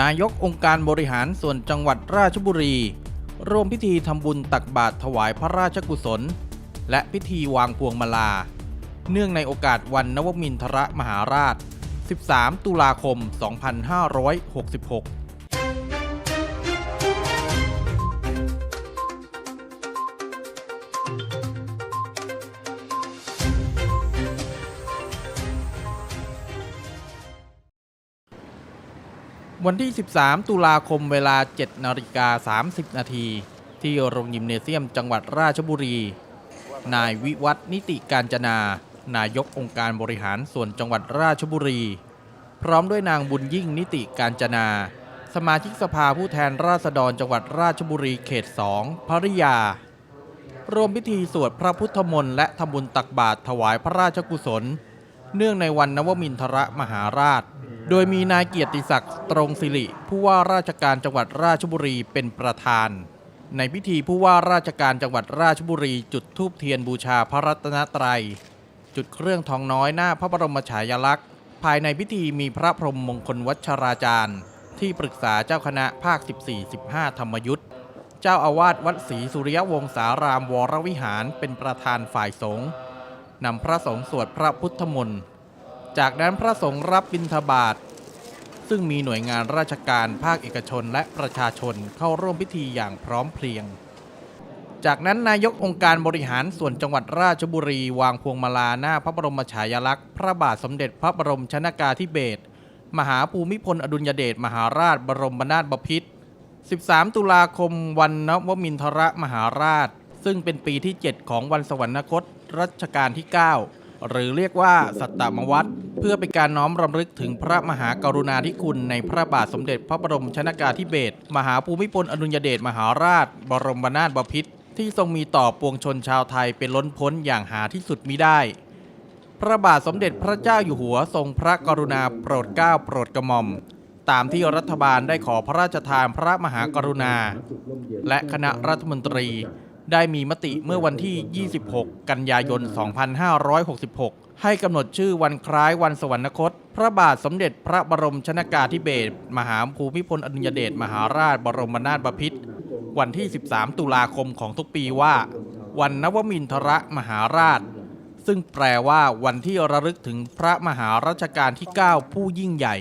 นายกองค์การบริหารส่วนจังหวัดราชบุรี ร่วมพิธีทำบุญตักบาตรถวายพระราชกุศล และพิธีวางพวงมาลา เนื่องในโอกาสวันนวมินทรมหาราช 13 ตุลาคม 2566 วันที่ 13 ตุลาคมเวลา 7 นาฬิกา 30 นาทีที่โรงยิมเนเซียมจังหวัดราชบุรี นายวิวัฒนิติการจนา นายกองค์การบริหารส่วนจังหวัดราชบุรี พร้อมด้วยนางบุญยิ่งนิติการจนา สมาชิกสภาผู้แทนราษฎรจังหวัดราชบุรีเขต 2ภริยา ร่วมพิธีสวดพระพุทธมนต์และทำบุญตักบาตรถวายพระราชกุศล เนื่องในวันนวมินทรมหาราช โดยมีนายเกียรติศักดิ์ตรงสิริผู้ว่าราชการจังหวัดราชบุรีเป็นประธาน ในพิธีผู้ว่าราชการจังหวัดราชบุรี จุดธูปเทียนบูชาพระรัตนตรัย จุดเครื่องทองน้อยหน้าพระบรมฉายาลักษณ์ ภายในพิธีมีพระพรหมมงคลวัชราจารย์ ที่ปรึกษาเจ้าคณะภาค 14-15 ธรรมยุทธ์เจ้าอาวาสวัดศรีสุริยวงศารามวรวิหารเป็นประธานฝ่ายสงฆ์นำพระสงฆ์สวดพระพุทธมนต์จากนั้นพระสงฆ์รับบิณฑบาต ซึ่งมีหน่วยงานราชการภาคเอกชนและประชาชนเข้าร่วมพิธีอย่างพร้อมเพรียง จากนั้นนายกองค์การบริหารส่วนจังหวัดราชบุรี วางพวงมาลาหน้าพระบรมฉายาลักษณ์พระบาทสมเด็จพระบรมชนากาธิเบศรมหาภูมิพลอดุลยเดชมหาราชบรมนาถบพิตร 13 ตุลาคมวันนวมินทรมหาราช ซึ่งเป็นปีที่ 7 ของวันสวรรคตรัชกาลที่ 9 หรือเรียกว่าสัตตมวัตรเพื่อเป็นการน้อมรำลึกถึงพระมหากรุณาธิคุณในพระบาทสมเด็จพระบรมชนากาธิเบศรมหาภูมิพลอดุลยเดชมหาราช บรมนาถบพิตรที่ทรงมีต่อปวงชนชาวไทยเป็นล้นพ้นอย่างหาที่สุดมิได้ พระบาทสมเด็จพระเจ้าอยู่หัวทรงพระกรุณาโปรดเกล้าโปรดกระหม่อม ตามที่รัฐบาลได้ขอพระราชทานพระมหากรุณา และคณะรัฐมนตรี ได้มีมติเมื่อวันที่ 26 กันยายน 2566 ให้กำหนดชื่อวันคล้ายวันสวรรคต พระบาทสมเด็จพระบรมชนากาธิเบศรมหาภูมิพลอดุลยเดชมหาราชบรมนาถบพิตรวันที่ 13 ตุลาคมของทุกปีว่า วันนวมินทรมหาราช ซึ่งแปลว่าวันที่ระลึกถึงพระมหารัชกาลที่ 9 ผู้ยิ่งใหญ่